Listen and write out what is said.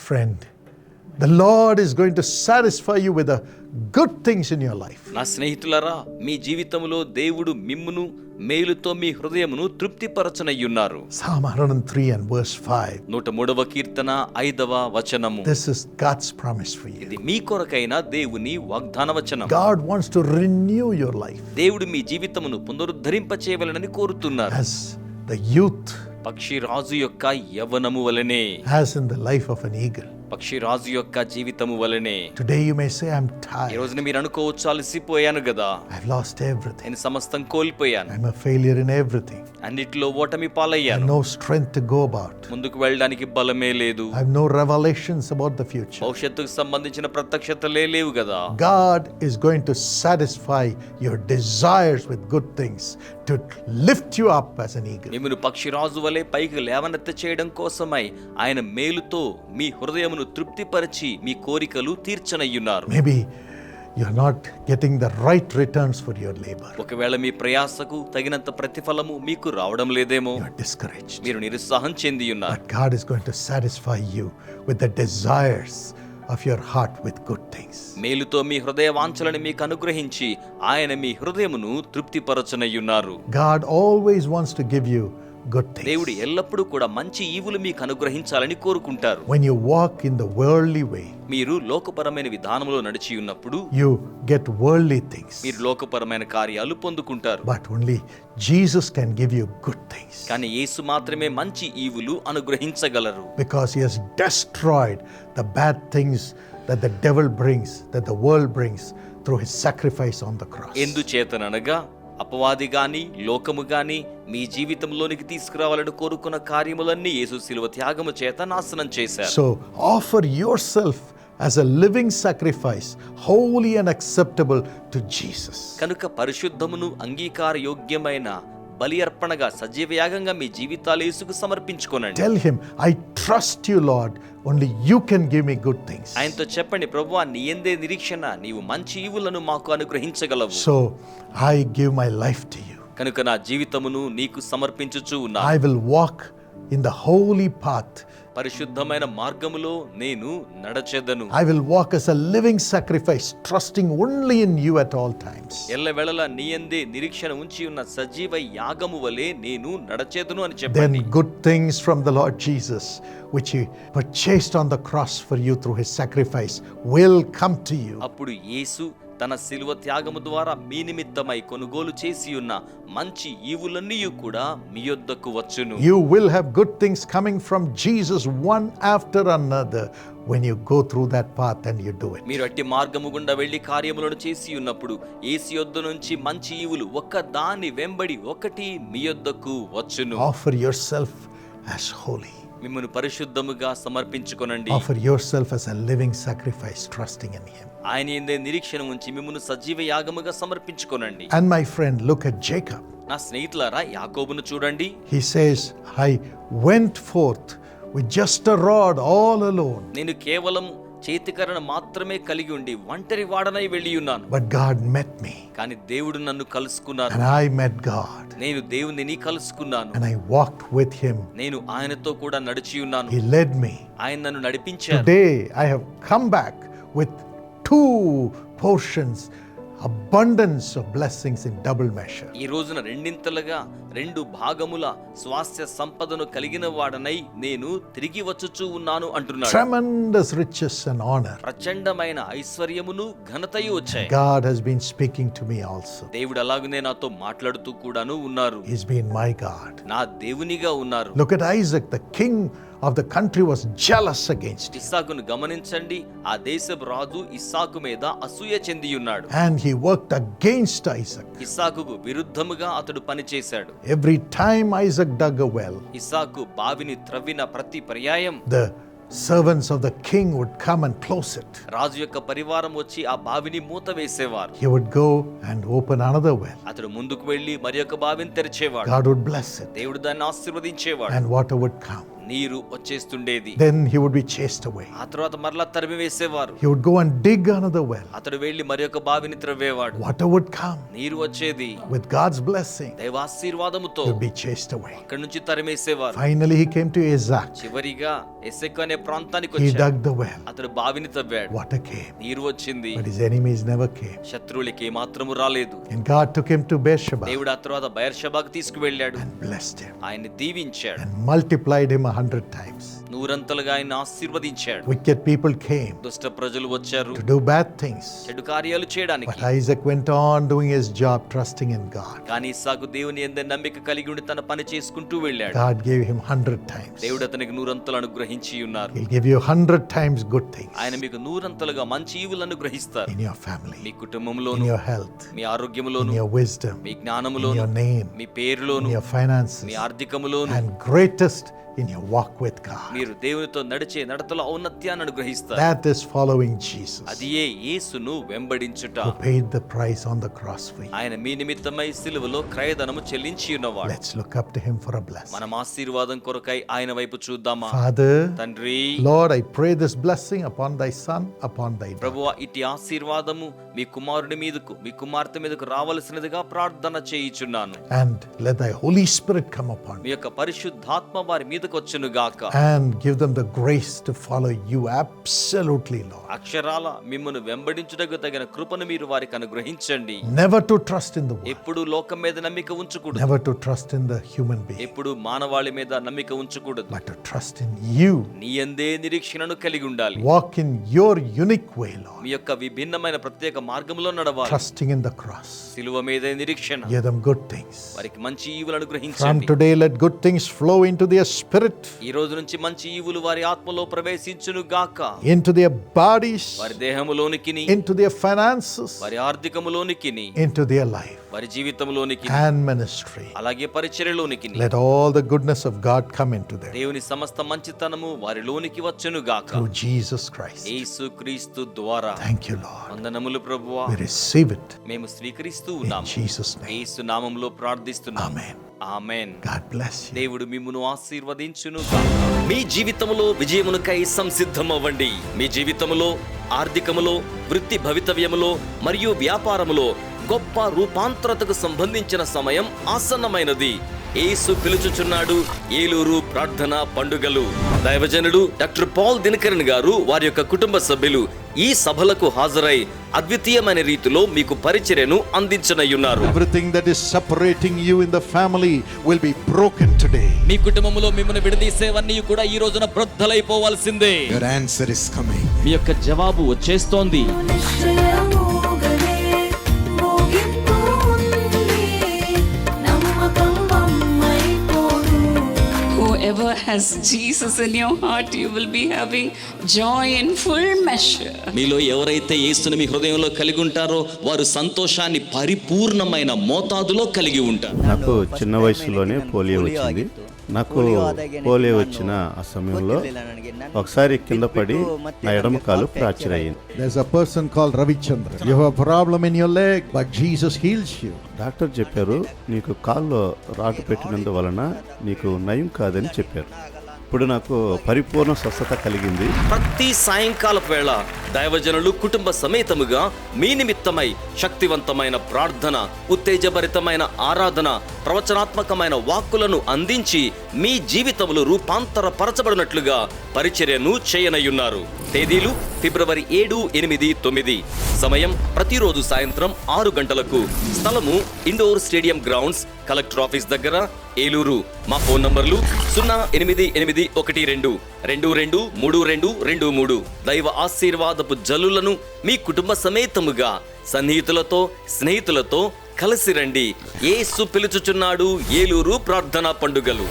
friend, the Lord is going to satisfy you with the good things in your life. నా స్నేహితులారా మీ జీవితంలో దేవుడు మిమ్మును మేలుతో మీ హృదయమును తృప్తిపరచనయ్యున్నారు Psalm 103 and verse 5. నూట మూడవ కీర్తన ఐదవ వచనము This is God's promise for you. ఇది మీ కొరకైన దేవుని వాగ్దాన వచనం God wants to renew your life దేవుడు మీ జీవితమును పునరుద్ధరింప చేయవలనని కోరుతున్నారు as the youth, పక్షి రాజు యొక్క యవనము వలనే has in the life of an eagle పక్షి రాజు యొక్క జీవితము వలనే today you may say I tired ఈ రోజున మీరు అనుకోవచ్చు అలసిపోయాను కదా. ఐ హావ్ లాస్ట్ ఎవ్రీథింగ్ నేను సమస్తం కోల్పోయాను. I am a failure in everything అన్నిటిలో ఓటమి పాలయ్యాను. No strength to go about ముందుకు వెళ్ళడానికి బలమే లేదు. I have no revelations about the future భవిష్యత్తుకు సంబంధించిన ప్రత్యక్షతలే లేవు కదా. God is going to satisfy your desires with good things to lift you up as an eagle మిమ్మల్ని పక్షిరాజు వలె పైకి లేవనెత్త చేయడం కోసమై ఆయన మేలుతో మీ హృదయమును ఆశలు తృప్తిపరచి మీ కోరికలు తీర్చనయ్యున్నారు. Maybe you are not getting the right returns for your labour ఒకవేళ మీ ప్రయాసకు తగినంత ప్రతిఫలము మీకు రావడం లేదేమో. డిస్కరేజ్ మీరు నిరుత్సాహం చెంది ఉన్నారు but God satisfy you with the desires of your heart with good things మేలుతో మీ హృదయ వాంఛలను మీకు అనుగ్రహించి ఆయన మీ హృదయమును తృప్తిపరచనయ్యున్నారు. God always wants to give you good things. దేవుడు ఎల్లప్పుడూ కూడా మంచి ఈవులు మీకు అనుగ్రహించాలని కోరుకుంటారు When you walk in the worldly way, మీరు లోకపరమైన విధానంలో నడిచి ఉన్నప్పుడు you get worldly things. మీరు లోకపరమైన కార్యాలు పొందుకుంటారు But only Jesus can give you good things కానీ యేసు మాత్రమే మంచి ఈవులు అనుగ్రహించగలరు because He has destroyed the bad things that the devil brings, that the world brings through His sacrifice on the cross. ఎందుచేతననగా అపవాది గాని లోకము గాని మీ జీవితంలోనికి తీసుకురావాలని కోరుకున్న కార్యములన్నీ యేసు శిలువ త్యాగము చేత నాశనం చేశారు So offer yourself as a living sacrifice, holy and acceptable to Jesus. కనుక పరిశుద్ధమును అంగీకార యోగ్యమైన బలి అర్పణగా సజీవ యాగంగా మీ జీవితాలు యేసుకు సమర్పించుకోనండి Tell Him, I trust you, Lord. Only you can give me good things. ఆయనతో చెప్పండి ప్రభువా నీ ఎందే నిరీక్షణ నీవు మంచి ఈవులను మాకు అనుగ్రహించగలవు So I give my life to you. కనుక నా జీవితమును నీకు సమర్పించుచూ ఉన్నా I will walk in the holy path. పరిశుద్ధమైన మార్గములో నేను నడచెదను I will walk as a living sacrifice, trusting only in you at all times. ఎల్లవేళలా నీ ఎందే నిరీక్షణ ఉంచి ఉన్న సజీవ యాగము వలె నేను నడచేదును అని చెప్పండి Then good things from the Lord Jesus, which He purchased on the cross for you through His sacrifice, will come to you. అప్పుడు యేసు తన శిలువ త్యాగము ద్వారా మీ నిమిత్తమై కొనుగోలు చేసి ఉన్న మంచి ఈవులన్నీ కూడా మీ యొద్దకు వచ్చును You will have good things coming from Jesus one after another when you go through that path and you do it. మీరు అట్టి మార్గము గుండా వెళ్ళి కార్యములను చేసి ఉన్నప్పుడు ఏసి యొద్ద నుంచి మంచి ఈవులు ఒక్క దాని వెంబడి ఒకటి మీ యొద్దకు వచ్చును Offer yourself as holy. మిమ్మల్ని పరిశుద్ధముగా సమర్పించుకొనండి Offer yourself as a living sacrifice, trusting in Him. ఆయన ఎందే నిరీక్షణ ఉంచి మిమ్మల్ని సజీవ యాగముగా సమర్పించుకొనండి And my friend, look at Jacob. నా స్నేహితులారా యాకోబును చూడండి He says, I went forth with just a rod all alone, నేను కేవలం చేతికరణ మాత్రమే కలిగి ఉండి ఒంటరి వాడనై వెళ్ళి ఉన్నాను but God met me, కానీ దేవుడు నన్ను కలుసుకున్నారు and I met God, నేను దేవునిని కలుసుకున్నాను. And I walked with Him. నేను ఆయనతో కూడా నడిచి ఉన్నాను He led me. ఆయన నన్ను నడిపించారు Today, I have come back with two portions, abundance of blessings in double measure. ఈ రోజున రెండింతలుగా రెండు భాగముల స్వాస్థ్య సంపదను కలిగిన వాడనై నేను తిరిగి వచ్చుచూ ఉన్నాను అంటున్నాడు Tremendous riches and honor. ప్రచండమైన ఐశ్వర్యమును ఘనతయు వచ్చాయి God has been speaking to me also. దేవుడు అలాగనే నాతో మాట్లాడుతూ కూడాను ఉన్నారు He's been my God. నా దేవునిగా ఉన్నారు Look at Isaac, the king of the country was jealous against him. ఇస్సాకును గమనించండి ఆ దేశపు రాజు ఇస్సాకు మీద అసూయ చెంది ఉన్నాడు And he worked against Isaac. ఇస్సాకుకు విరుద్ధముగా అతడు పనిచేశాడు Every time Isaac dug a well, ఇస్సాకు బావిని త్రవ్విన ప్రతి పర్యాయం the servants of the king would come and close it. రాజు యొక్క పరివారం వచ్చి ఆ బావిని మూత వేసేవారు He would go and open another well. అతడు ముందుకు వెళ్లి మరి యొక్క బావిని తెరిచేవాడు God would bless it, దేవుడు దాన్ని ఆశీర్వదించేవాడు and water would come. నీరు వచ్చేస్తుండేది Then he would be chased away. ఆ తర్వాత మరలా తరిమి వేసేవారు He would go and dig another well. అతడు వెళ్లి మరి ఒక బావిని త్రవ్వేవాడు Water would come. నీరు వచ్చేది With God's blessing, దైవాశీర్వాదముతో he would be chased away. అక్కడి నుంచి తరిమేసేవారు Finally, he came to Isaac. చివరిగా ఎసెక్ అనే ప్రాంతానికి He వచ్చాడు dug the well. అతడు బావిని తవ్వాడు Water came. నీరు వచ్చింది But his enemies never came. శత్రువులకి మాత్రము రాలేదు And God took him to Beersheba దేవుడు ఆ తర్వాత బయర్షబాకు తీసుకువెళ్ళాడు and blessed him ఆయన్ని దీవించాడు and multiplied him a hundred times. నూరంతలుగా ఆయన ఆశీర్వదించాడు Wicked people came దుష్ట ప్రజలు వచ్చారు to do bad things. చెడు కార్యాలు చేయడానికి But Isaac went on doing his job, trusting in God. కానీ ఇస్సాకు దేవుని ఎందే నమ్మిక కలిగి ఉండి తన పని చేసుకుంటూ వెళ్ళాడు God gave him hundred times. దేవుడు అతనికి నూరంతలు అనుగ్రహించి ఉన్నారు He'll give you hundred times good things ఆయన మీకు నూరంతలుగా మంచి ఈవులు అనుగ్రహిస్తారు in your family, me in కుటుంబంలోను your health, me in ఆరోగ్యములోను your wisdom, me in జ్ఞానములోను your name, me in పేరులోను your finances, me ఆర్థికములోను and greatest in your walk with God. మీరు దేవునితో నడిచే నడతలో ఔన్నత్యాన్ని అనుగ్రహిస్తారు That is following Jesus, అది ఏ యేసును వెంబడించుట who paid the price on the cross for you. ఆయన మీ నిమిత్తమై సిలువలో క్రయధనము చెల్లించి ఉన్నవాడు Let's look up to him for a blessing. మనం ఆశీర్వాదం కొరకై ఆయన వైపు చూద్దామా Father, తండ్రి Lord, I pray this blessing upon thy son, upon thy daughter. ప్రభువా ఇటు ఆశీర్వాదము మీ కుమారుడి మీదకు మీ కుమార్తె మీదకు రావలసినదిగా ప్రార్థన చేయిచున్నాను And let thy Holy Spirit come upon మీ యొక్క పరిశుద్ధాత్మ వారి మీదకు వచ్చును గాక and give them the grace to follow you absolutely, Lord. అక్షరాల మిమ్మను వెంబడించుటకు తగిన కృపను మీరు వారికి అనుగ్రహించండి Never to trust in the world, ఎప్పుడు లోకం మీద నమ్మిక ఉంచకూడదు never to trust in the human being, ఎప్పుడు మానవాళి మీద నమ్మిక ఉంచకూడదు but to trust in you. నీ అందే నిరీక్షణను కలిగి ఉండాలి Walk in your unique way, Lord, మీ యొక్క విభిన్నమైన ప్రత్యేక మార్గంలో నడవాలి trusting in the cross. సిలువ మీదే నిరీక్షణ Give them good things. వారికి మంచి ఈవులు From అనుగ్రహించండి today, let good things flow into their spirit, ఈ రోజు నుంచి మంచి ఈవులు వారి ఆత్మలో ప్రవేశించును గాక into their bodies, వారి దేహములోనికిని into their finances, వారి ఆర్థికములోనికిని into their life వారి జీవితంలోనికి and ministry. అలాగే పరిచర్యలోనికి Let all the goodness of God come into them దేవుని సమస్త మంచితనము వారిలోనికి వచ్చును గాక through Jesus Christ. యేసు క్రీస్తు ద్వారా Thank you, Lord. వందనములు ప్రభువా We receive it మేము స్వీకరిస్తూ in ఉన్నాము Jesus' name. యేసు నామంలో ప్రార్థిస్తున్నాము Amen. ఆమేన్. Bless you. దేవుడు మిమ్మును ఆశీర్వదించును మీ జీవితములో విజయమునకై సంసిద్ధమవ్వండి. మీ జీవితములో ఆర్థికములో వృత్తి భవితవ్యములో మరియు వ్యాపారములో గొప్ప రూపాంతరతకు సంబంధించిన సమయం ఆసన్నమైనది. యేసు పిలుచుచున్నాడు. ఏలూరు ప్రార్థన పండుగలు. దైవజనుడు డాక్టర్ పాల్ దినకరన్ గారు వారి యొక్క కుటుంబ సభ్యులు ఈ సభలకు హాజరై అద్వితీయమైన రీతిలో మీకు పరిచర్యను అందించనయ్యున్నారు Everything that is separating you in the family will be broken today. మీ కుటుంబంలో మిమ్మల్ని విడదీసేవన్నీ కూడా ఈ రోజున బ్రద్దలైపోవాల్సిందే Your answer is coming. మీ యొక్క జవాబు వచ్చేస్తోంది. Whoever has Jesus in your heart, you will be having joy in full measure. మీలో ఎవరైతే యేసుని మీ హృదయంలో కలిగి ఉంటారో వారు సంతోషాన్ని పరిపూర్ణమైన మోతాదులో కలిగి ఉంటారు నాకు చిన్న వయసులోనే పోలియో వచ్చింది నాకు పోలియో వచ్చిన ఆ సమయంలో ఒకసారి కింద పడి నా ఎడమ కాలు ఫ్రాక్చర్ అయ్యింది There's a person called Ravi Chandra. You have a problem in your leg, but Jesus heals you. Doctor చెప్పారు నీకు కాల్లో రాటు పెట్టినందువలన నీకు నయం కాదని చెప్పారు ఇప్పుడు నాకు పరిపూర్ణ స్వస్థత కలిగింది. ప్రతి సాయంకాలపు వేళ దైవజనులు కుటుంబ సమేతముగా మీ నిమిత్తమై శక్తివంతమైన ప్రార్థన ఉత్తేజభరితమైన ఆరాధన ప్రవచనాత్మకమైన వాక్కులను అందించి మీ జీవితములు రూపాంతరపరచబడినట్లుగా పరిచర్యను చేయనయ్యున్నారు తేదీలు ఫిబ్రవరి ఏడు ఎనిమిది తొమ్మిది. సమయం ప్రతిరోజు సాయంత్రం ఆరు గంటలకు. స్థలము indoor stadium grounds collector office దగ్గర ఏలూరు. మా ఫోన్ నంబర్లు సున్నా ఎనిమిది ఎనిమిది ఒకటి రెండు రెండు రెండు మూడు రెండు రెండు మూడు. దైవ ఆశీర్వాదపు జల్లులను మీ కుటుంబ సమేతముగా సన్నిహితులతో స్నేహితులతో కలిసి రండి. ఏసు పిలుచుచున్నాడు ఏలూరు ప్రార్థనా పండుగలు.